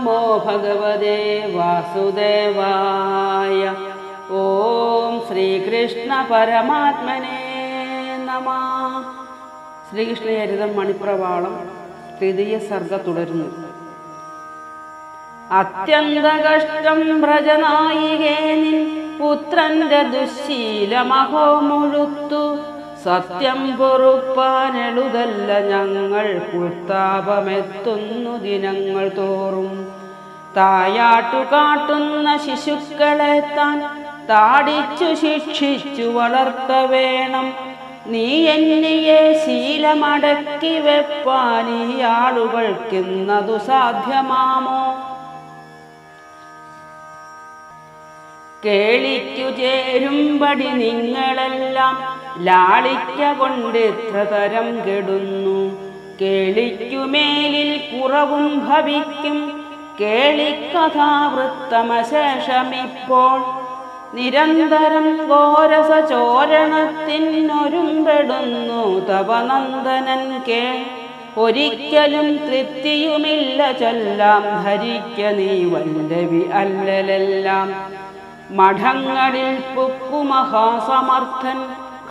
നമോ ഭഗവതേ വാസുദേവായ ഓം ശ്രീകൃഷ്ണ പരമാത്മനേ നമ ശ്രീകൃഷ്ണചരിതം മണിപ്രവാളം തൃതീയ സർഗ തുടരുന്നു. അത്യന്ത കഷ്ടം വ്രജനായികേനിൻ പുത്രന്റെ ദുശീലമഹോ മുഴുത്തു. സത്യം പൊറുപ്പാനെഴുതല്ല ഞങ്ങൾ കുത്താപമെത്തുന്നു ദിനങ്ങൾ തോറും. തായാട്ടു കാട്ടുന്ന ശിശുക്കളെ താൻ താടിച്ചു ശിക്ഷിച്ചു വളർത്ത വേണം. നീ എന്നിയെ ശീലമടക്കി വെപ്പാൻ ഈ ആളുകൾക്കിന്നതു സാധ്യമാമോ? കേളിക്കു ചേരുംപടി നിങ്ങളെല്ലാം ലാളിക്ക കൊണ്ട് എത്ര തരം കെടുന്നു. കേളിക്കുമേലിൽ കുറവും ഭവിക്കും. കേളിക്കഥാവൃത്തമശേഷമിപ്പോൾ നിരന്തരം ഘോരസ ചോരണത്തിനൊരുമ്പെടുന്നു തപനന്ദനൻ കേ ഒരിക്കലും തൃപ്തിയുമില്ല ചൊല്ലാം. ധരിക്ക നീ വല്ലവി അല്ലലെല്ലാം. മഠങ്ങളിൽ പുക്കുമഹാസമർത്ഥൻ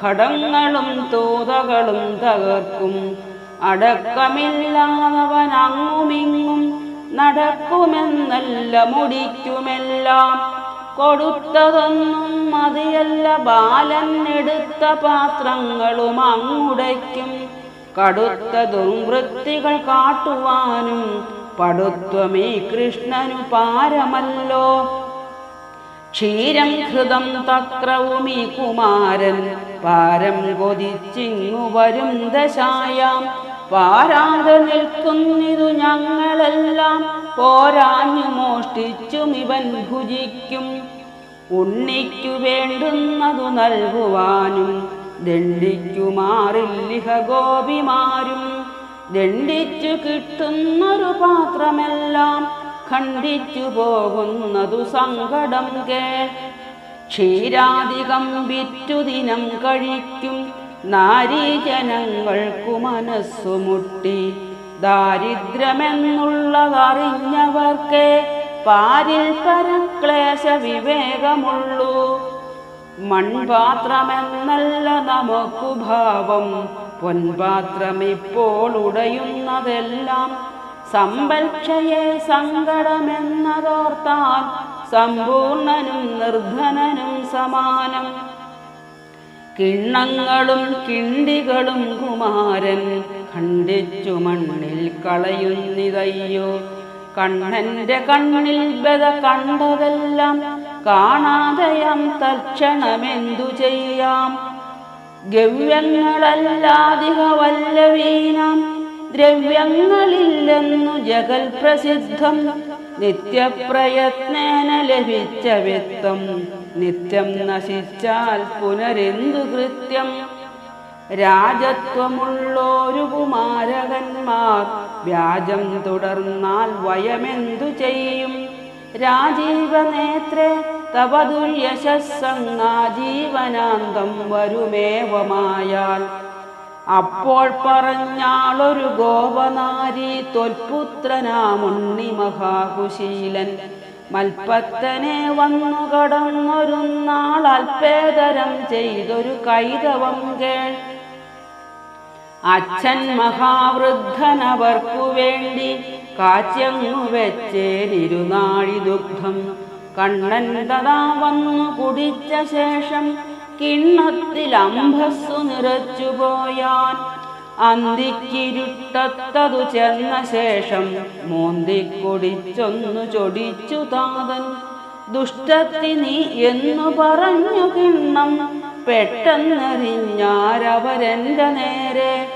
ഘടങ്ങളും തോതകളും തകർക്കും. അടക്കമില്ലാതവൻ അങ്ങുമിങ്ങും നടക്കുമെന്നല്ല മുടിക്കുമെല്ലാം. കൊടുത്തതൊന്നും മതിയല്ല ബാലൻ എടുത്ത പാത്രങ്ങളും അങ്ങുടയ്ക്കും. കടുത്ത ദുർവൃത്തികൾ കാട്ടുവാനും പടുത്വമീ കൃഷ്ണനു പാരമല്ലോ. ക്ഷീരം ഹൃതം തക്രവുമീ കുമാരൻ പാരം കൊതിച്ചിങ്ങു വരും ദശായാം. പാരാതെ നിൽക്കുന്നിതു ഞങ്ങളെല്ലാം പോരാഞ്ഞു മോഷ്ടിച്ചും ഇവൻ ഭുജിക്കും. ഉണ്ണിക്കു വേണ്ടുന്നതു നൽകുവാനും ദണ്ഡിക്കുമാറില്ലിഹ ഗോപിമാരും ദണ്ഡിച്ചു കിട്ടുന്നൊരു പാത്രമെല്ലാം ഖണ്ഡിച്ചു പോകുന്നതു സങ്കടം കേൾ ക്ഷീരാധികം വിറ്റു ദിനം കഴിക്കും നാരീജനങ്ങൾക്കു മനസ്സുമുട്ടി ദാരിദ്ര്യമെന്നുള്ളതറിഞ്ഞവർക്കേ പാരിൽ പരക്ലേശ വിവേകമുള്ളൂ. മൺപാത്രമെന്നല്ല നമുക്കു ഭാവം പൊൻപാത്രമിപ്പോൾ ഉടയുന്നതെല്ലാം സമ്പൽക്ഷയെ സങ്കടമെന്നതോർത്താൽ സമ്പൂർണനും നിർധനനും സമാനം. കിണ്ണങ്ങളും കിണ്ടികളും കുമാരൻ ഖണ്ഡിച്ചു മണ്ണിൽ കളയുന്നിതയ്യോ? കണ്ണന്റെ കണ്ണിൽ ബത കണ്ടതെല്ലാം കാണാതെയാം തൽക്ഷണമെന്തു ചെയ്യാം? ഗവ്യങ്ങളല്ലാതിക വല്ലവീനാം ദ്രവ്യങ്ങളില്ലെന്നു ജഗൽ പ്രസിദ്ധം നിത്യപ്രയത്നേന ലഭിച്ച വിത്തം. നിത്യം നശിച്ചാൽ പുനരെന്തു കൃത്യം? രാജത്വമുള്ളോരു കുമാരകന്മാർ വ്യാജം തുടർന്നാൽ വയമെന്തു ചെയ്യും? രാജീവനേത്രേ തപതുര്യശസ്സങ്ങാ ജീവനാന്തം വരുമേവമായാൽ അപ്പോൾ പറഞ്ഞാളൊരു ഗോപനാരി തൊൽപുത്രനാമുണ്ണി മഹാകുശീലൻ. മൽപ്പത്തനെ വന്നു കടന്നൊരു നാൾ അൽപേതരം ചെയ്തൊരു കൈതവം കേൾ. അച്ഛൻ മഹാവൃദ്ധനവർക്കു വേണ്ടി കാച്ചങ്ങു വെച്ചേനിരുനാഴി ദുഃഖം കണ്ണൻ തഥാ വന്നു കുടിച്ച ശേഷം കിണ്ണത്തിൽ അംഭസ്സു നിറച്ചുപോയാൻ അന്തിക്കിരുട്ടത്തതു ചെന്ന ശേഷം മോന്തിക്കൊടിച്ചൊന്നു ചൊടിച്ചു താതൻ. ദുഷ്ടത്തി നീ എന്നു പറഞ്ഞു കിണ്ണം പെട്ടെന്നറിഞ്ഞാരവരെന്റെ നേരെ.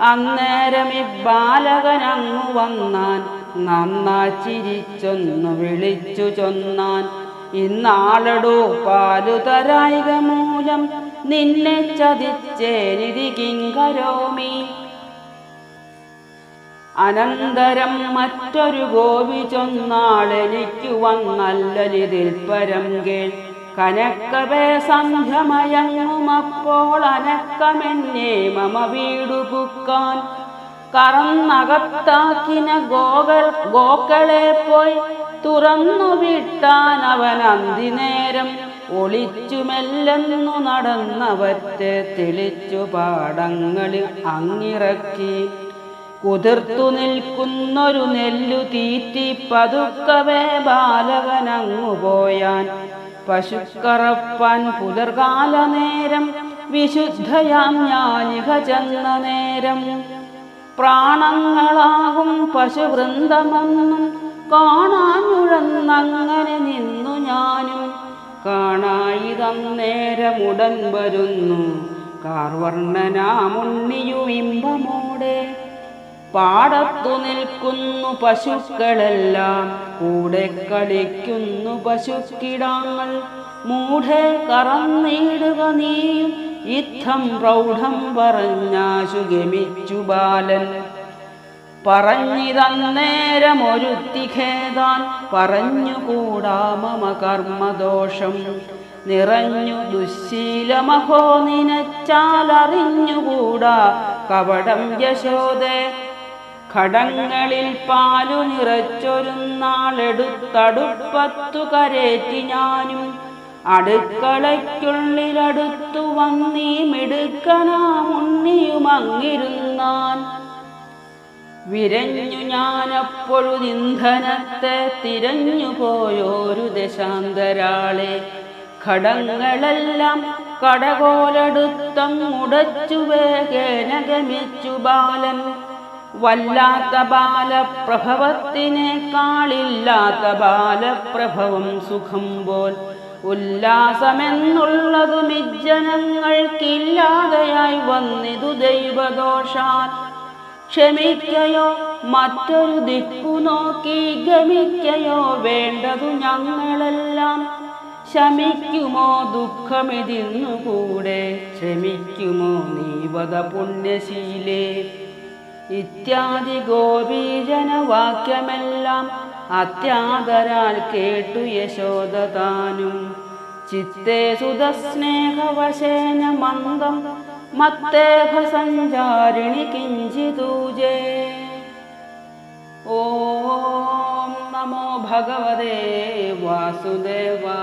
അന്നേരം ഈ ബാലകനങ്ങു വന്നാൻ നന്നാ ചിരിച്ചൊന്നു വിളിച്ചു ചൊന്നാൻ. ഇന്നാളടോ പാലു തരായിക മൂലം നിന്നെ ചതിച്ചേനിതി കിങ്കരോമി. അനന്തരം മറ്റൊരു ഗോപി ചൊന്നാളെനിക്കു വന്നല്ലലിതിൽ പരം കേൾ. കനക്കവേ സന്ധ്യമയങ്ങുമപ്പോൾ അനക്കമെന്നെ മമ വീടു പുക്കാൻ. കറന്നകത്താക്കിന ഗോകൾ ഗോക്കളെ പോയി തുറന്നു വിട്ടാൻ അവൻ അന്തിനേരം ഒളിച്ചുമെല്ലെന്നു നടന്നവറ്റ് തെളിച്ചു പാടങ്ങളിൽ അങ്ങിറക്കി. കുതിർത്തു നിൽക്കുന്നൊരു നെല്ലു തീറ്റി പതുക്കവേ ബാലകനങ്ങുപോയാൻ പശുക്കറപ്പാൻ പുലർകാല നേരം വിശുദ്ധയാം ഞാനിക ചെന്ന നേരം. പ്രാണങ്ങളാകും പശുവൃന്ദമൊന്നും കാണാനുഴന്നങ്ങനെ നിന്നു ഞാനും. കാണായി തന്നേരമുടൻ വരുന്നു. കാർവർണനാമുണ്ണിയു ഇമ്പമോടെ. പാടത്തു നിൽക്കുന്നു പശുക്കളെല്ലാം. കൂടെ കളിക്കുന്നു പശുക്കിടാങ്ങൾ. മൂഢെ കറന്നിടുക നീയും. ഇത്തം പ്രൗഢം പറഞ്ഞാശു ഗമിച്ചു ബാലൻ. പറഞ്ഞിതന്നേരമൊരുത്തി ഖേദാൻ പറഞ്ഞുകൂടാ മമ കർമ്മദോഷം. നിറഞ്ഞു ദുശീലമഹോ നിനച്ചാലറിഞ്ഞുകൂടാ കപടം യശോദേ. ഘടങ്ങളിൽ പാലു നിറച്ചൊരു നാളെടുത്തടുപ്പത്തു കരേറ്റി ഞാനും. അടുക്കളയ്ക്കുള്ളിലടുത്തു വന്നീ മിടുക്കനാമുണ്ണിയും അങ്ങിരുന്നാൻ വിരഞ്ഞു ഞാനപ്പൊഴുതിന്ധനത്തെ തിരഞ്ഞു പോയോരു ദശാന്തരാളെ. ഘടങ്ങളെല്ലാം കടകോലെടുത്തം മുടച്ചു വേഗേന ഗമിച്ചു ബാലൻ. വല്ലാത്ത ബാലപ്രഭവത്തിനേക്കാളില്ലാത്ത ബാലപ്രഭവം സുഖം പോൽ. ഉല്ലാസമെന്നുള്ളതും ഇജ്ജനങ്ങൾക്കില്ലാതെയായി വന്നിതു ദൈവദോഷാൽ. ക്ഷമിക്കയോ മറ്റൊരു ദിക്കു നോക്കി ഗമിക്കയോ വേണ്ടതു ഞങ്ങളെല്ലാം ശമിക്കുമോ ദുഃഖമിതിന്നുകൂടെ? ക്ഷമിക്കുമോ നീവത പുണ്യശീലേ? ഇത്യാദി ഗോപീജനവാക്യമെല്ലാം അത്യാദരാൽ കേട്ടു യശോദ താനും. ചിത്തേ സുതസ്നേഹവശേന മന്ദം मत्तेभसञ्जारिणि किञ्चिदूजे। ॐ नमो भगवते वासुदेवा